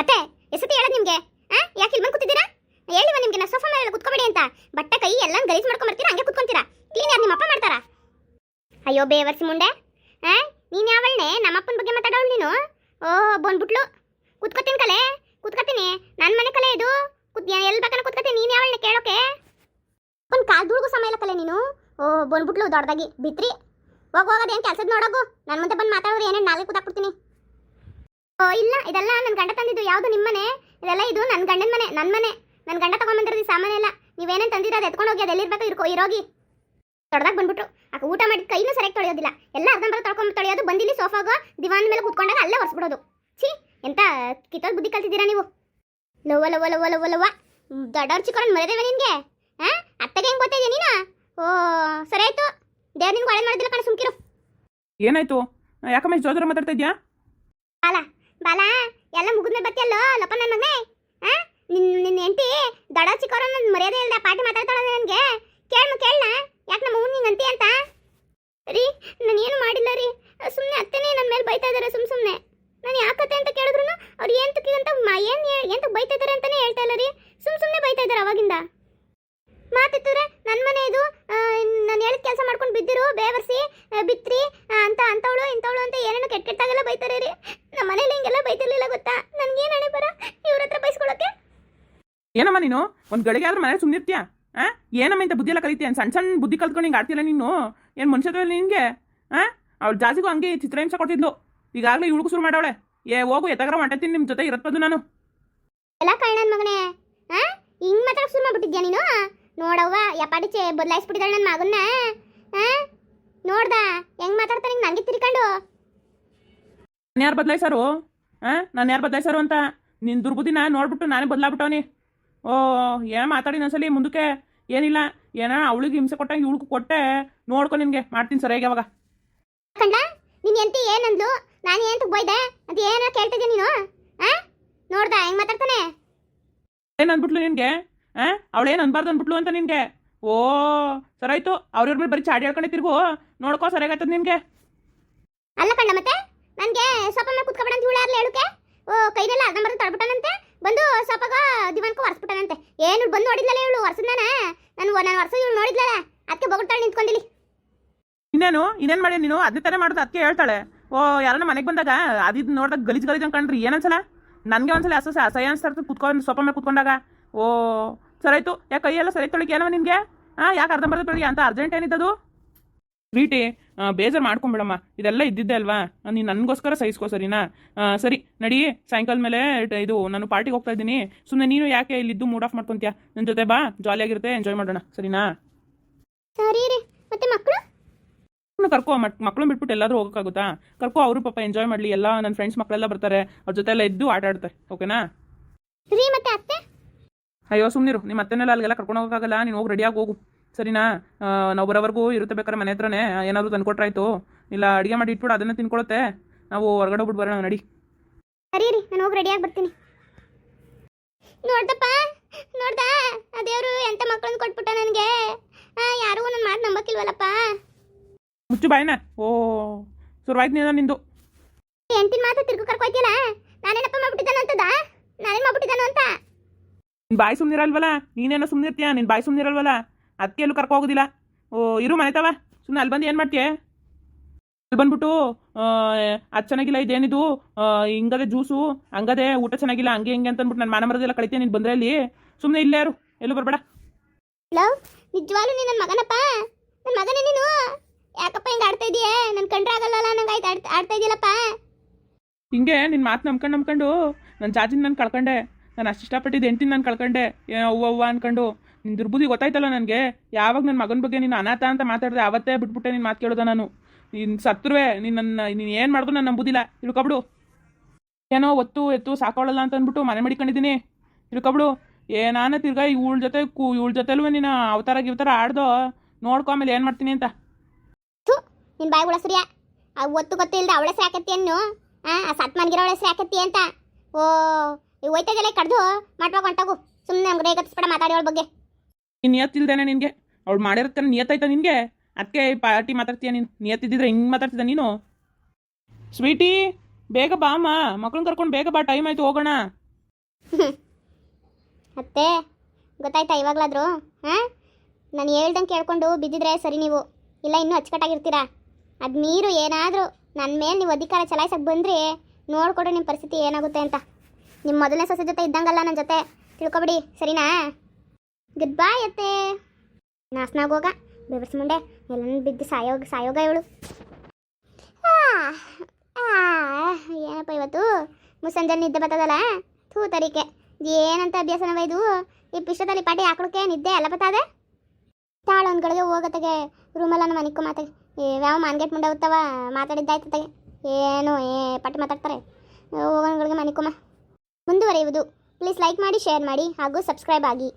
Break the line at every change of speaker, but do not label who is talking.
ಅತ್ತೆ ಎಸತಿ ಹೇಳೋದು ನಿಮ್ಗೆ? ಯಾಕೆ ಇಲ್ಲಿ ಬಂದು ಕೂತಿದ್ದೀರಾ? ಹೇಳಿವ ನಿಮ್ಗೆ, ನಾ ಸೋಫಾ ಮೇಲೆ ಕುತ್ಕೋಬೇಡಿ ಅಂತ. ಬಟ್ಟೆ ಕೈ ಎಲ್ಲ ಗಲೀಜ್ ಮಾಡ್ಕೊಂಡ್ ಬರ್ತೀರಾ? ಹಂಗೆ ಕುತ್ಕೊಂತೀರಾ? ಕ್ಲೀನ್ ನಿಮ್ಮ ಅಪ್ಪ ಮಾಡ್ತಾರಾ? ಅಯ್ಯೋ, ಬೇವರ್ಸಿ ಮುಂಡೆ. ಆ? ನೀನ್ ಯಾವಳ್ನೆ? ನಮ್ಮಪ್ಪನ ಬಗ್ಗೆ ಮಾತಾಡೋಳು ನೀನು? ಓ, ಬಂದ್ಬಿಟ್ಲು. ಕುತ್ಕೋತೀನಿ ಕಲೆ, ಕುತ್ಕೋತೀನಿ. ನನ್ನ ಮನೆ ಕಲೆ ಇದು. ಕುತ್ ಎಲ್ಲಿ ಬೇಕಾನ ಕುತ್ಕೋತೀನಿ. ನೀನ್ ಯಾವಳ್ನೆ ಕೇಳೋಕೆ? ಒಂದು ಕಾಲ್ ದುಡ್ಗು ಸಮಯ ಇಲ್ಲ ಕಲೆ ನೀನು. ಓ, ಬಂದ್ಬಿಟ್ಲು ದೊಡ್ಡದಾಗಿ. ಬಿತ್ರಿ. ಏನು ಕೆಲ್ಸದ ನೋಡೋಗು. ನನ್ನ ಮುಂದೆ ಬಂದು ಮಾತಾಡೋರು ಏನೇನು ನಾಲ್ಕು ಕೂತಾಕ್ಬಿಡ್ತೀನಿ. ಇಲ್ಲ ಇದೆಲ್ಲ ನನ್ನ ಗಂಡ ತಂದಿದ್ದು ಯಾವುದು ನಿಮ್ಮನೆ? ಇದೆಲ್ಲ ಇದು ನನ್ನ ಗಂಡನ ಮನೆ ನನ್ನ ಮನೆ. ನನ್ನ ಗಂಡ ತಗೊಂಬಂದಿರೋದು ಸಾಮಾನ್ಯ ಸಾಮಾನು ಎಲ್ಲ. ನೀವೇನೇನು ತಂದಿದ್ದು ಅದು ಎತ್ಕೊಂಡು ಹೋಗಿ ಅದು ಎಲ್ಲಿರ್ಬೇಕು? ಇರ್ಕೋ ಇರೋಗಿ ತೊಡ್ದಾಗ ಬಂದ್ಬಿಟ್ಟು ಆಕೆ ಊಟ ಮಾಡಿದ ಕೈನೂ ಸರಿಯಾಗಿ ತೊಳೆಯೋದಿಲ್ಲ. ಎಲ್ಲ ಅರ್ಧಂಬರ ತೊಳ್ಕೊಂಡು ತೊಳೆಯೋದು ಬಂದಿಲ್ಲಿ ಸೋಫಾಗ ದಿವಾನ್ ಮೇಲೆ ಕುತ್ಕೊಂಡಾಗ ಅಲ್ಲೇ ಒರೆಸ್ಬಿಡೋದು. ಛೀ ಎಂತ ಕಿತ್ತೋದು ಬುದ್ಧಿ ಕಲ್ತಿದ್ದೀರಾ ನೀವು? ಲವ್ವ ಲವ್ವ ಲವ್ವ ಲವ್ವ ಲವ್ವ. ದೊಡ್ಡವ್ರ ಚಿಕ್ಕವ್ರನ್ನ ಮರೆದೇವೆ ನಿನಗೆ? ಹಾ ಅತ್ತಗೆ ಹೆಂಗೆ ಗೊತ್ತಿದ್ಯಾ ನೀನು? ಓ ಸರಿ ಆಯ್ತು. ದೇವ್ರ ನಿನ್ಗೆ ಒಳ್ಳೆ ಮಾಡೋದಿಲ್ಲ ಕಣ ಸುಮ್ಕಿರು.
ಏನಾಯ್ತು? ಯಾಕಮ್ಮ ಜೋದ್ರ ಮಾತಾಡ್ತಾ ಇದೆಯಾ?
ಬಾಲ ಬಾಲ, ಎಲ್ಲ ಮುಗಿದ್ಮೇಲೆ ಬತ್ತಿಯಲ್ಲೋ ಲಪ್ಪ ನನ್ನ ಮಗನೇ? ಆ? ನಿನ್ನ ನಿನ್ನ ಹೆಂಡತಿ ದಡ ಚಿಕ್ಕವ್ರನ್ನ ಮರ್ಯಾದೆ ಇಲ್ಲದ ಪಾಟಿ ಮಾತಾಡ್ತಾಳ ನನಗೆ? ಕೇಳ ಯಾಕೆ ನಮ್ಮ ಊನ್ ಅಂತಿ ಅಂತ? ರೀ, ನಾನು ಏನು ಮಾಡಿಲ್ಲ ರೀ. ಸುಮ್ಮನೆ ಅತ್ತೆನೇ ನನ್ನ ಮೇಲೆ ಬೈತಾ ಇದ್ದಾರೆ ಸುಮ್ ಸುಮ್ಮನೆ ನಾನು ಯಾಕತ್ತೆ ಅಂತ ಕೇಳಿದ್ರು ಅವ್ರು ಏನು ಅಂತ ಏನು ಎಂತ ಬೈತಾ ಇದ್ದಾರೆ ಅಂತಲೇ ಹೇಳ್ತಾ ಇಲ್ಲ ರೀ. ಸುಮ್ಮ ಸುಮ್ಮನೆ ಬೈತಾ ಇದ್ದಾರೆ ಅವಾಗಿಂದ. ಮಾತಿತ್ತಂದ್ರೆ ನನ್ನ ಮನೆ ಇದು ನಾನು ಹೇಳಿದ ಕೆಲಸ ಮಾಡ್ಕೊಂಡು ಬಿದ್ದಿರು, ಬೇವರ್ಸಿ ಬಿತ್ರಿ ಅಂತ, ಅಂತವಳು ಇಂಥವಳು ಅಂತ ಏನೇನು ಕೆಟ್ಟ ಕೆಟ್ಟಾಗೆಲ್ಲ ಬೈತಾರೆ ರೀ.
ನೀನು? ಒಂದು ಗಳಿಗೆ ಆದ್ರೆ ಮನೆ ಸುಮ್ಮನಿರ್ತೀಯ ಆ? ಏನಮ್ಮ ಇಂಥ ಬುದ್ಧಿ ಎಲ್ಲ ಕಲಿತೀಯ ಸಣ್ಣ ಸಣ್ಣ ಬುದ್ಧಿ ಕಲ್ತ್ಕೊಂಡು ಹಿಂಗೆ ಆಡ್ತಿಲ್ಲ ನೀನು? ಏನು ಮನುಷ್ಯತ್ವದಲ್ಲಿ ನಿನಗೆ? ಆ? ಅವ್ಳು ಜಾಸ್ತಿಗೂ ಹಂಗೆ ಚಿತ್ರಹಿಂಸೆ ಕೊಡ್ತಿದ್ಲು. ಈಗಾಗಲೇ ಇವಳಿಗೂ ಶುರು ಮಾಡವಳೆ. ಏ ಹೋಗು ಎತ್ತಗ್ರ ಹೊಂಟತೀನಿ ನಿಮ್ಮ ಜೊತೆ ಇರತ್ಬೋದು ನಾನು.
ಎಲ್ಲ ಕಳ್ಳನ ಮಗನೇ ಆ? ಹಿಂಗ್ ಮಾತ್ರ ಶುರು ಮಾಡ್ಬಿಟ್ಟಿದ್ಯಾ ನೀನು? ನೋಡವ್ವ ಯಪಾಟಿ ಚೇ ಬದಲಾಯಿಸ್ಬಿಟ್ಟಿದ್ದಾಳೆ ನನ್ನ ಮಗನ್ನ. ಆ? ನೋಡ್ದ ಹೆಂಗ್ ಮಾತಾಡ್ತಾನೆ ಹಿಂಗೆ ನನಗೆ ತಿರ್ಕೊಂಡು?
ನಾನು ಯಾರು ಬದಲಾಯಿಸಾರು? ಆ? ನಾನು ಯಾರು ಬದಲಾಯಿಸಾರು ಅಂತ? ನಿನ್ನ ದುರ್ಬುದ್ಧಿನ ನೋಡ್ಬಿಟ್ಟು ನಾನೇ ಬದಲಾಗ್ಬಿಟ್ಟವನಿ. ಓ ಏನೋ ಮಾತಾಡಿ ಒಂದ್ಸಲಿ ಮುಂದಕ್ಕೆ? ಏನಿಲ್ಲ ಏನ ಅವಳಿಗೆ ಹಿಂಸೆ ಕೊಟ್ಟಂಗೆ ಇವಳಿಗೂ ಕೊಟ್ಟೆ. ನೋಡ್ಕೊ ನಿನಗೆ ಮಾಡ್ತೀನಿ ಸರಿಯಾಗಿ ಅವಾಗ.
ಕಂಡ ನಿನ್ನ ಎಂತಿ ಏನಂದ್ಲು? ನಾನು ಏನ್ ಬೈದೆ ಅಂತ ಏನೋ ಕೇಳ್ತಿದ್ದೆ ನೀನು? ಆ? ನೋಡ್ದ ಹೆಂಗ್ ಮಾತಾಡ್ತಾನೆ?
ಏನು ಅಂದ್ಬಿಟ್ಲು ನಿನಗೆ? ಆ? ಅವಳೇನು ಅನ್ಬಾರ್ದು ಅಂದ್ಬಿಟ್ಲು ಅಂತ ನಿನಗೆ? ಓ ಸರಾಯ್ತು ಅವ್ರವ್ರ ಮೇಲೆ ಬರೀ ಚಾಡಿ ಹೇಳ್ಕೊಂಡೆ ತಿರ್ಗು. ನೋಡ್ಕೋ ಸರಿಯಾಗತ್ತದ ನಿನಗೆ.
ಅಲ್ಲ ಕಂಡ ಮತ್ತೆ? ನನಗೆ ಸ್ವಲ್ಪ ಮೇಲೆ ಕುತ್ಕೊಬೇಡ ಅಂತ ಇವಳು ಹೇಳುಕೆ? ಓ ಕೈನೆಲ್ಲ ಅರ್ಧ ಬರ್ದು ತಡ್ಬಿಟ್ಟಾನಂತೆ ಬಂದು ಸೋಫಾಗ ದಿವಾನ್ಕೋ ಒರೆಸ್ಬಿಟ್ಟಾನಂತೆ. ಏನು ಬಂದು ನೋಡಿದ್ಲಲ್ಲ ಇವಳು, ಒರ್ಸದ್ನಾನ? ನಾನು ನಾನು ವರ್ಷ ಇವಳು ನೋಡಿದ್ಲಲ್ಲ? ಅದಕ್ಕೆ ಬೊಗಳ್ತಾಳೆ ನಿಂತ್ಕೊಂಡಿಲಿ
ಇನ್ನೇನು? ಇನ್ನೇನು ಮಾಡಿ ನೀನು? ಅದೇ ಥರ ಮಾಡೋದು, ಅದಕ್ಕೆ ಹೇಳ್ತಾಳೆ. ಓ ಯಾರನ್ನ ಮನೆಗೆ ಬಂದಾಗ ಅದಿದ್ದು ನೋಡಿದಾಗ ಗಲೀಜು ಗಲೀಜು ಅನ್ಕೊಂಡ್ರಿ. ಏನನ್ಸಲ್ಲ ನನಗೆ ಒಂದ್ಸಲ ಅಸಹ್ಯ ಅಸಹ್ಯ ಅನ್ಸ್ತಾರ್ತು ಕುತ್ಕೊಂಡು, ಸೊಪ್ಪ ಮೇಲೆ ಕುತ್ಕೊಂಡಾಗ. ಓ ಸರಾಯ್ತು ಯಾಕೆ ಕೈಯೆಲ್ಲ ಸರಿ ತೊಳಿಕೆ ಏನವ ನಿನಗೆ? ಹಾಂ ಯಾಕೆ ಅರ್ಧಂಬರ್ಧ ತೊಳಿಗೆ ಅಂತ ಅರ್ಜೆಂಟ್ ಏನಿದ್ದದು? ಸ್ವೀಟಿ ಬೇಜಾರು ಮಾಡ್ಕೊಂಬಿಡಮ್ಮ. ಇದೆಲ್ಲ ಇದ್ದಿದ್ದೆ ಅಲ್ವಾ? ನೀನು ನನಗೋಸ್ಕರ ಸಹಿಸ್ಕೋ ಸರಿನಾ? ಸರಿ ನಡಿ ಸಾಯಂಕಾಲ ಮೇಲೆ ಇದು ನಾನು ಪಾರ್ಟಿಗೆ ಹೋಗ್ತಾ ಇದ್ದೀನಿ. ಸುಮ್ಮನೆ ನೀನು ಯಾಕೆ ಇಲ್ಲಿದ್ದು ಮೂಡ್ ಆಫ್ ಮಾಡ್ಕೊಂತೀಯ? ನನ್ನ ಜೊತೆ ಬಾ ಜಾಲಿಯಾಗಿರುತ್ತೆ ಎಂಜಾಯ್ ಮಾಡೋಣ ಸರಿನಾ?
ಸರಿ ರೀ ಮತ್ತೆ ಮಕ್ಕಳು
ಕರ್ಕೋ ಬಿಟ್ಬಿಟ್ಟು ಎಲ್ಲಾದ್ರೂ ಹೋಗೋಕ್ಕಾಗುತ್ತಾ? ಕರ್ಕೋ ಅವರು ಪಾಪ ಎಂಜಾಯ್ ಮಾಡಲಿ ಎಲ್ಲ ನನ್ನ ಫ್ರೆಂಡ್ಸ್ ಮಕ್ಕಳೆಲ್ಲ ಬರ್ತಾರೆ ಅವ್ರ ಜೊತೆ ಎಲ್ಲ ಇದ್ದು ಆಟ ಆಡ್ತಾರೆ ಓಕೆನಾ? ಅಯ್ಯೋ ಸುಮ್ಮನಿರು ನಿಮ್ಮ ಅತ್ತೆನೆಲ್ಲ ಅಲ್ಲಿಗೆಲ್ಲ ಕರ್ಕೊಂಡು ಹೋಗೋಕ್ಕಾಗಲ್ಲ ನೀನು ಹೋಗಿ ರೆಡಿಯಾಗಿ ಹೋಗು. ಸರಿನಾ? ನಾವು ಬರೋವರೆಗೂ ಇರುತ್ತೆ ಬೇಕಾದ್ರೆ ಮನೆ ಹತ್ರನೇ ಏನಾದರೂ ತಂದುಕೊಟ್ರಾಯ್ತು ಇಲ್ಲ ಅಡುಗೆ ಮಾಡಿ ಇಟ್ಬಿಟ್ಟು ಅದನ್ನೇ ತಿನ್ಕೊಳತ್ತೆ. ನಾವು ಹೊರಗಡೆ ಹೋಗ್ಬಿಟ್ಟು ಬರೋಣ ನಡಿ.
ಸರಿ ರೀ ನಾನು ಹೋಗಿ ರೆಡಿಯಾಗಿ ಬರ್ತೀನಿ. ನೋಡ್ದಪ್ಪ ನೋಡ್ದ? ಆ ಎಂಟ ಎಂತ ಮಕ್ಕಳನ್ನ ಕೊಟ್ಬಿಟ್ಟ ನನಗೆ? ಯಾರು ನನ್ನ ಮಾತು ನಂಬಕ್ಕಿಲ್ವಲ್ಲಪ್ಪ?
ಮುಚ್ಚು ಬಾಯ್ನ. ಓ ಶುರುವಾಯ್ತು ನೀನು ನಿಂದು.
ಎಂಟಿನ ಮಾತು ತಿರ್ಗು ಕರ್ಕೊಯ್ತಿಲ್ಲ ನಾನೇನಪ್ಪ ಮಾಡ್ಬಿಟ್ಟಿದ್ದಾನ ಅಂತದ? ನಾನೇನು ಮಾಡ್ಬಿಟ್ಟಿದ್ದಾನು ಅಂತ?
ನಿನ್ನ ಬಾಯಿ ಸುಮ್ಮನಿರಲ್ವಲ್ಲ ನೀನೇನೋ ಸುಮ್ಮನಿರ್ತೀಯ ನಿನ್ನ ಬಾಯಿ ಸುಮ್ಮನಿರಲ್ವಲ್ಲ ಅದಕ್ಕೆ ಎಲ್ಲೂ ಕರ್ಕೊ ಹೋಗೋದಿಲ್ಲ ಓ ಇರು ಮನೆತವ. ಸುಮ್ಮನೆ ಅಲ್ಲಿ ಬಂದು ಏನು ಮಾಡ್ತೀಯ? ಅಲ್ಲಿ ಬಂದ್ಬಿಟ್ಟು ಅದು ಚೆನ್ನಾಗಿಲ್ಲ ಇದೇನಿದು? ಹಿಂಗದೆ ಜ್ಯೂಸು ಹಂಗದೆ ಊಟ ಚೆನ್ನಾಗಿಲ್ಲ ಹಂಗೆ ಹಿಂಗೆ ಅಂತ ಅಂದ್ಬಿಟ್ಟು ನಾನು ಮನೆ ಮರದೆಲ್ಲ ಕಳಿತೀಯ ನೀನು ಬಂದ್ರೆ ಅಲ್ಲಿ. ಸುಮ್ಮನೆ ಇಲ್ಲೇ ಯಾರು ಎಲ್ಲೂ ಬರಬೇಡ.
ಹಲೋ ನಿಜವಾಗ್ಲೂ ನೀ ನನ್ನ ಮಗನಪ್ಪ? ನನ್ನ ಮಗನೇ ನೀನು? ಯಾಕಪ್ಪ ಹಿಂಗೆ ಆಡ್ತಾ ಇದೀಯ? ನನ್ನ ಕಂಡ್ರೆ ಆಗಲ್ಲ ನಂಗೆ ಆಯ್ತು ಆಡ್ತಾ ಇದೆಯಲ್ಲಪ್ಪ?
ಹಿಂಗೆ ನಿನ್ನ ಮಾತು ನಂಬ್ಕೊಂಡು ನಂಬ್ಕೊಂಡು ನನ್ನ ಜಾಜಿನ ನಾನು ಕಳ್ಕೊಂಡೆ. ನಾನು ಅಷ್ಟು ಇಷ್ಟಪಟ್ಟಿದ್ದು ಹೆಂಡ್ತಿನ ನಾನು ಕಳ್ಕೊಂಡೆ. ಏನೋ ಅವ್ವ ಅವ್ವ ಅನ್ಕೊಂಡು. ನಿನ್ನ ದುರ್ಬುದ್ಧಿ ಗೊತ್ತಾಯ್ತಲ್ಲ ನನಗೆ. ಯಾವಾಗ ನನ್ನ ಮಗನ ಬಗ್ಗೆ ನೀನು ಅನಾಥ ಅಂತ ಮಾತಾಡಿದೆ ಅವತ್ತೇ ಬಿಟ್ಬಿಟ್ಟೆ ನೀನು ಮಾತು ಕೇಳೋದ ನಾನು. ನೀನು ಸತ್ರುವೆ, ನೀನು ನನ್ನ, ನೀನು ಏನು ಮಾಡಿದ್ರು ನಾನು ನಂಬುದಿಲ್ಲ. ಇಳ್ಕೊಬಿಡು ಏನೋ ಒತ್ತು ಎತ್ತು ಸಾಕೊಳ್ಳಲ್ಲ ಅಂತ ಅಂದ್ಬಿಟ್ಟು ಮನೆ ಮಡಿಕೊಂಡಿದ್ದೀನಿ. ಇಳ್ಕೊಬಿಡು ಏ, ನಾನು ತಿರ್ಗಾ ಇವಳ ಜೊತೆ ಕು ಇವಳ ಜೊತೆಲೂ ನೀನು ಅವತಾರ ಗಿವತಾರ ಆಡ್ದೋ. ನೋಡ್ಕೊ ಆಮೇಲೆ ಏನು ಮಾಡ್ತೀನಿ ಅಂತ.
ನಿನ್ನ ಬಾಯಿ ಉಳಸ್ರಿಯ ಒತ್ತು ಗೊತ್ತಿಲ್ಲದ ಅವಳ ಹೆಸ್ರು ಹಾಕತ್ತಿ ಅನ್ನು? ಆ ಸತ್ ಅಂತ. ಓ ಈ ಹೋಯ್ತದಲ್ಲ ಕಡ್ದು ಮಾಡ್ಬೇಕು ಹೊಂಟೋಗು. ಸುಮ್ಮನೆ ನಮ್ಗೆ ರೇಗತ್ಸ್ಬೇಡ ಮಾತಾಡಿ ಅವಳ ಬಗ್ಗೆ.
ನೀನು ನಿಯತ್ತಿಲ್ದೇನೆ ನಿನಗೆ? ಅವ್ಳು ಮಾಡಿರ್ತಾನೆ ನಿಯತ್ ಆಯ್ತಾ ನಿನಗೆ ಅದಕ್ಕೆ ಪಾರ್ಟಿ ಮಾತಾಡ್ತೀಯ ನೀನು? ನಿಯತ್ತಿದ್ದಿದ್ರೆ ಹಿಂಗೆ ಮಾತಾಡ್ತಿದ್ದ ನೀನು? ಸ್ವೀಟಿ ಬೇಗ ಬಾ ಅಮ್ಮ. ಮಕ್ಳನ್ನ ಕರ್ಕೊಂಡು ಬೇಗ ಬಾ ಟೈಮ್ ಆಯ್ತು ಹೋಗೋಣ.
ಅತ್ತೆ ಗೊತ್ತಾಯ್ತಾ ಇವಾಗಲಾದರೂ? ಹಾಂ? ನಾನು ಹೇಳ್ದಂಗೆ ಕೇಳ್ಕೊಂಡು ಬಿದ್ದಿದ್ರೆ ಸರಿ ನೀವು. ಇಲ್ಲ ಇನ್ನೂ ಅಚ್ಚುಕಟ್ಟಾಗಿರ್ತೀರಾ? ಅದು ನೀರು ಏನಾದರೂ. ನನ್ನ ಮೇಲೆ ನೀವು ಅಧಿಕಾರ ಚಲಾಯಿಸಕ್ಕೆ ಬಂದ್ರಿ ನೋಡ್ಕೊಡು ನಿಮ್ಮ ಪರಿಸ್ಥಿತಿ ಏನಾಗುತ್ತೆ ಅಂತ. ನಿಮ್ಮ ಮೊದಲನೇ ಸೊಸೆ ಜೊತೆ ಇದ್ದಂಗಲ್ಲ ನನ್ನ ಜೊತೆ. ತಿಳ್ಕೊಬಿಡಿ, ಸರಿನಾ? ಗುಡ್ ಬಾಯ್ ಅತ್ತೆ. ನಾಸ್ನಾಗೋಗ ಬೆವರ್ಸ್ ಮುಂಡೆ ಎಲ್ಲ ಬಿದ್ದು ಸಾಯೋಗ ಸಾಯೋಗ ಇವಳು. ಏನಪ್ಪ ಇವತ್ತು? ಮುಸ್ಸಂಜೆ ನಿದ್ದೆ ಬರ್ತದಲ್ಲ? ಥೂ ತರಿಕೆ. ಏನಂತ ಅಭ್ಯಾಸನವ ಇದು? ಈ ಪಿಷ್ಟದಲ್ಲಿ ಪಾಟಿ ಹಾಕೊಳಕ್ಕೆ ನಿದ್ದೆ ಎಲ್ಲ ಬರ್ತದೆ? ತಾಳ ಒಂದ್ಗಳಿಗೆ ಹೋಗತ್ತಗೆ ರೂಮಲ್ಲ ನಮ್ಮ ಮನಿಕ್ಕೂ ಮಾತಾಡಿ ಯಾವ ಮಾನ್ಗೆಟ್ ಮುಂಡೆ ಹೋಗ್ತಾವ ಮಾತಾಡಿದ್ದಾಯ್ತಗೆ ಏನು, ಏ, ಪಟ್ಟಿ ಮಾತಾಡ್ತಾರೆ. ಹೋಗೋನ್ಗಳಿಗೆ ಮನಿಕ್ಕುಮ ಮುಂದುವರಿಯುವುದು. ಪ್ಲೀಸ್ ಲೈಕ್ ಮಾಡಿ ಶೇರ್ ಮಾಡಿ ಹಾಗೂ ಸಬ್ಸ್ಕ್ರೈಬ್ ಆಗಿ.